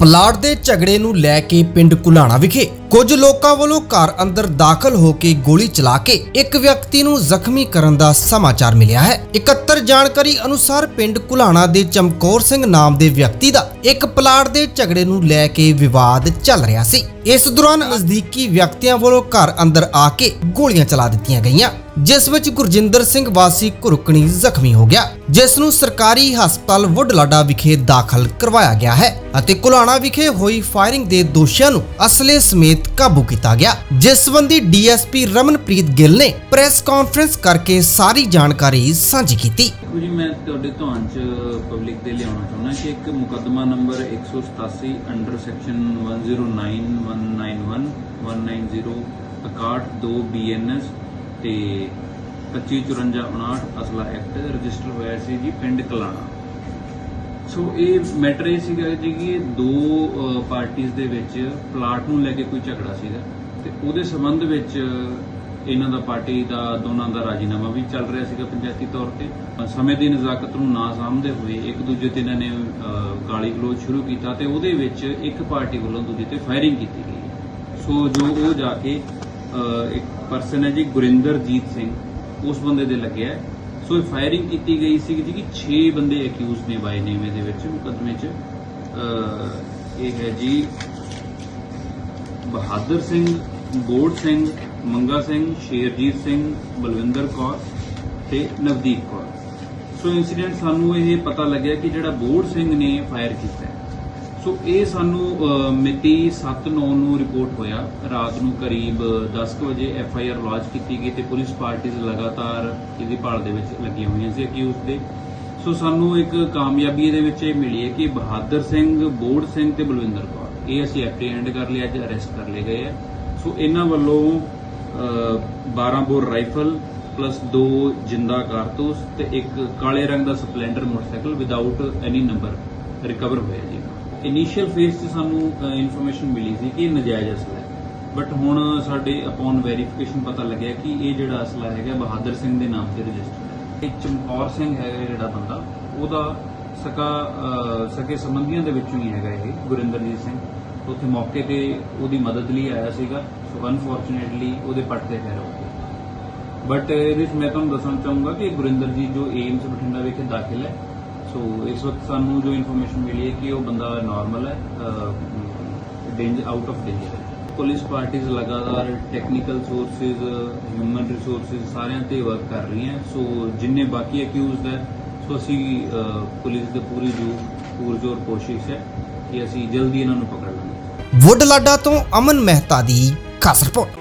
Plot ਦੇ ਝਗੜੇ ਨੂੰ ਲੈ ਕੇ ਪਿੰਡ ਕੁਲਾਣਾ ਵਿਖੇ ਕੁਝ ਲੋਕਾਂ ਵੱਲੋਂ ਘਰ ਅੰਦਰ ਦਾਖਲ ਹੋ ਕੇ ਗੋਲੀ ਚਲਾ ਕੇ ਇੱਕ ਵਿਅਕਤੀ ਨੂੰ ਜ਼ਖਮੀ ਕਰਨ ਦਾ ਸਮਾਚਾਰ ਮਿਲਿਆ ਹੈ। 71 ਜਾਣਕਾਰੀ ਅਨੁਸਾਰ ਪਿੰਡ ਕੁਲਾਣਾ ਦੇ ਚਮਕੌਰ ਸਿੰਘ ਨਾਮ ਦੇ ਵਿਅਕਤੀ ਦਾ ਇੱਕ ਪਲਾਟ ਦੇ ਝਗੜੇ ਨੂੰ ਲੈ ਕੇ ਵਿਵਾਦ ਚੱਲ ਰਿਹਾ ਸੀ। ਇਸ ਦੌਰਾਨ ਨਜ਼ਦੀਕੀ ਵਿਅਕਤੀਆਂ ਵੱਲੋਂ ਘਰ ਅੰਦਰ ਆ ਕੇ ਗੋਲੀਆਂ ਚਲਾ ਦਿੱਤੀਆਂ ਗਈਆਂ, ਜਿਸ ਵਿੱਚ ਗੁਰਜਿੰਦਰ ਸਿੰਘ ਵਾਸੀ ਘੁਰਕਣੀ ਜ਼ਖਮੀ ਹੋ ਗਿਆ, ਜਿਸ ਨੂੰ ਸਰਕਾਰੀ ਹਸਪਤਾਲ ਵੁੱਡਲਾਡਾ ਵਿਖੇ ਦਾਖਲ ਕਰਵਾਇਆ ਗਿਆ ਹੈ ਅਤੇ ਕੁਲਾਣਾ ਵਿਖੇ ਹੋਈ ਫਾਇਰਿੰਗ ਦੇ ਦੋਸ਼ੀਆਂ ਨੂੰ ਅਸਲੇ ਸਮੇਤ ਕਾਬੂ ਕੀਤਾ ਗਿਆ, ਜਿਸ ਸੰਬੰਧੀ ਡੀਐਸਪੀ ਰਮਨਪ੍ਰੀਤ ਗਿੱਲ ਨੇ ਪ੍ਰੈਸ ਕਾਨਫਰੰਸ ਕਰਕੇ ਸਾਰੀ ਜਾਣਕਾਰੀ ਸਾਂਝੀ ਕੀਤੀ। ਦੇਖੋ ਜੀ, ਮੈਂ ਤੁਹਾਡੇ ਧਿਆਨ ਚ ਪਬਲਿਕ ਦੇ ਲਿਆਉਣਾ ਚਾਹੁੰਦਾ ਕਿ ਇੱਕ ਮੁਕੱਦਮਾ ਨੰਬਰ 187 ਅੰਡਰ ਸੈਕਸ਼ਨ 109 191 190 61 2 ਬੀਐਨਐਸ ਤੇ 2554 ਅਸਲਾ ਐਕਟ ਰਜਿਸਟਰ ਹੋਇਆ ਸੀ ਜੀ ਪਿੰਡ ਕਲਾਣਾ। ਸੋ ਇਹ ਮੈਟਰ ਇਹ ਸੀਗਾ ਜੀ ਕਿ ਦੋ ਪਾਰਟੀਆਂ ਦੇ ਵਿੱਚ ਪਲਾਟ ਨੂੰ ਲੈ ਕੇ ਕੋਈ ਝਗੜਾ ਸੀਗਾ ਤੇ ਉਹਦੇ ਸੰਬੰਧ ਵਿੱਚ ਇਹਨਾਂ ਦਾ ਪਾਰਟੀ ਦਾ, ਦੋਨਾਂ ਦਾ ਰਾਜੀਨਾਮਾ ਵੀ ਚੱਲ ਰਿਹਾ ਸੀਗਾ ਪੰਚਾਇਤੀ ਤੌਰ ਤੇ। ਸਮੇਂ ਦੀ ਨਜ਼ਾਕਤ ਨੂੰ ਨਾ ਸਮਝਦੇ ਹੋਏ ਇੱਕ ਦੂਜੇ ਤੇ ਇਹਨਾਂ ਨੇ ਗਾਲੀ ਗਲੋਚ ਸ਼ੁਰੂ ਕੀਤਾ ਤੇ ਉਹਦੇ ਵਿੱਚ ਇੱਕ ਪਾਰਟੀ ਵੱਲੋਂ ਦੂਜੀ ਤੇ ਫਾਇਰਿੰਗ ਕੀਤੀ ਗਈ। ਸੋ ਜੋ ਉਹ ਜਾ ਕੇ ਇੱਕ ਪਰਸਨ ਹੈ ਜੀ ਗੁਰਿੰਦਰਜੀਤ ਸਿੰਘ, ਉਸ ਬੰਦੇ ਦੇ ਲੱਗਿਆ ਸੋ ਇਹ ਫਾਇਰਿੰਗ ਕੀਤੀ ਗਈ ਸੀ ਜੀ ਕਿ 6 ਬੰਦੇ ਅਕਿਊਜ਼ ਨੇ ਬਾਈ ਨੇਮ ਦੇ ਵਿੱਚ ਮੁਕੱਦਮੇ 'ਚ। ਇਹ ਹੈ ਜੀ ਬਹਾਦਰ ਸਿੰਘ ਬੋੜ ਸਿੰਘ, ਮੰਗਾ ਸਿੰਘ, ਸ਼ੇਰਜੀਤ ਸਿੰਘ, ਬਲਵਿੰਦਰ ਕੌਰ ਤੇ ਨਵਦੀਪ ਕੌਰ। ਸੋ ਇਨਸੀਡੈਂਟ ਸਾਨੂੰ ਇਹ ਪਤਾ ਲੱਗਿਆ ਕਿ ਜਿਹੜਾ ਬੋੜ ਸਿੰਘ ਨੇ ਫਾਇਰ ਕੀਤਾ ਸੋ ਇਹ ਸਾਨੂੰ ਮਿਤੀ 7/9 ਨੂੰ ਰਿਪੋਰਟ ਹੋਇਆ। ਰਾਤ ਨੂੰ ਕਰੀਬ 10 ਕੁ ਵਜੇ ਐਫ ਆਈ ਆਰ ਲਾਂਚ ਕੀਤੀ ਗਈ ਤੇ ਪੁਲਿਸ ਪਾਰਟੀਆਂ ਲਗਾਤਾਰ ਇਹਦੀ ਭਾਲ ਦੇ ਵਿੱਚ ਲੱਗੀਆਂ ਹੋਈਆਂ ਸੀ ਅਕਿਊਜ਼ ਦੇ। ਸੋ ਸਾਨੂੰ ਇੱਕ ਕਾਮਯਾਬੀ ਇਹਦੇ ਵਿੱਚ ਇਹ ਮਿਲੀ ਹੈ ਕਿ ਬਹਾਦਰ ਸਿੰਘ ਬੋੜ ਸਿੰਘ ਤੇ ਬਲਵਿੰਦਰ ਕੌਰ ਇਹ ਅਸੀਂ ਐਪਰੀਹੈਂਡ ਕਰ ਲਿਆ ਅੱਜ ਅਰੈਸਟ ਕਰ ਲਏ ਗਏ ਆ। ਸੋ ਇਹਨਾਂ ਵੱਲੋਂ ਅ, 12 ਬੋਰ ਰਾਈਫਲ ਪਲੱਸ ਦੋ ਜਿੰਦਾ ਕਾਰਤੂਸ ਤੇ ਇੱਕ ਕਾਲੇ ਰੰਗ ਦਾ Splendor motorcycle without any number recover ਹੋਇਆ ਜੀ। ਇਨੀਸ਼ੀਅਲ ਫੇਸ 'ਚ ਸਾਨੂੰ ਇਨਫੋਰਮੇਸ਼ਨ ਮਿਲੀ ਸੀ ਕਿ ਇਹ ਨਜਾਇਜ਼ ਅਸਲਾ ਹੈ। ਬਟ ਹੁਣ ਸਾਡੇ ਅਪਨ ਵੈਰੀਫਿਕੇਸ਼ਨ ਪਤਾ ਲੱਗਿਆ ਕਿ ਇਹ ਜਿਹੜਾ ਅਸਲਾ ਹੈਗਾ, ਬਹਾਦਰ ਸਿੰਘ ਦੇ ਨਾਮ ਤੇ ਰਜਿਸਟਰਡ ਹੈ। ਇਹ ਚਮਕੌਰ ਸਿੰਘ ਹੈਗਾ ਜਿਹੜਾ ਬੰਦਾ, ਉਹਦਾ ਸਕਾ ਸਕੇ ਸੰਬੰਧੀਆਂ ਦੇ ਵਿੱਚੋਂ ਹੀ ਹੈਗਾ ਇਹ, ਗੁਰਿੰਦਰਜੀਤ ਸਿੰਘ। ਉੱਥੇ ਮੌਕੇ ਤੇ ਉਹਦੀ ਮਦਦ ਲਈ ਆਇਆ ਸੀਗਾ ਸੋ ਅਨਫੋਰਚੂਨੇਟਲੀ ਉਹਦੇ ਪੱਟ ਤੇ ਫੈਰ ਹੋ ਗਿਆ। ਬਟ ਇਹਦੇ ਵਿੱਚ ਮੈਂ ਤੁਹਾਨੂੰ ਦੱਸਣਾ ਚਾਹੂੰਗਾ ਕਿ ਗੁਰਿੰਦਰਜੀਤ ਜੋ ਏਮਸ ਬਠਿੰਡਾ ਵਿਖੇ ਦਾਖਲ ਹੈ ਸੋ ਇਸ ਵਕਤ ਸਾਨੂੰ ਜੋ ਇਨਫੋਰਮੇਸ਼ਨ ਮਿਲੀ ਹੈ ਕਿ ਉਹ ਬੰਦਾ ਨਾਰਮਲ ਹੈ ਡੇਂਜਰ ਆਊਟ ਆਫ ਡੇਂਜਰ ਹੈ। ਪੁਲਿਸ ਪਾਰਟੀਆਂ ਲਗਾਤਾਰ ਟੈਕਨੀਕਲ ਸੋਰਸਿਸ ਹਿਊਮਨ ਰਿਸੋਰਸਿਸ ਸਾਰਿਆਂ ਤੇ ਵਰਕ ਕਰ ਰਹੀਆਂ ਸੋ ਜਿੰਨੇ ਬਾਕੀ ਅਕਿਊਜ਼ਡ ਹੈ, ਸੋ ਅਸੀਂ ਪੁਲਿਸ ਦੇ ਪੂਰੀ ਜੋ ਪੂਰਜੋਰ ਕੋਸ਼ਿਸ਼ ਹੈ ਕਿ ਅਸੀਂ ਜਲਦੀ ਇਹਨਾਂ ਨੂੰ ਪਕੜ ਲਵਾਂਗੇ ਵੁੱਡਲਾਡਾ ਤੋਂ ਅਮਨ ਮਹਿਤਾ ਦੀ ਖਾਸ ਰਿਪੋਰਟ।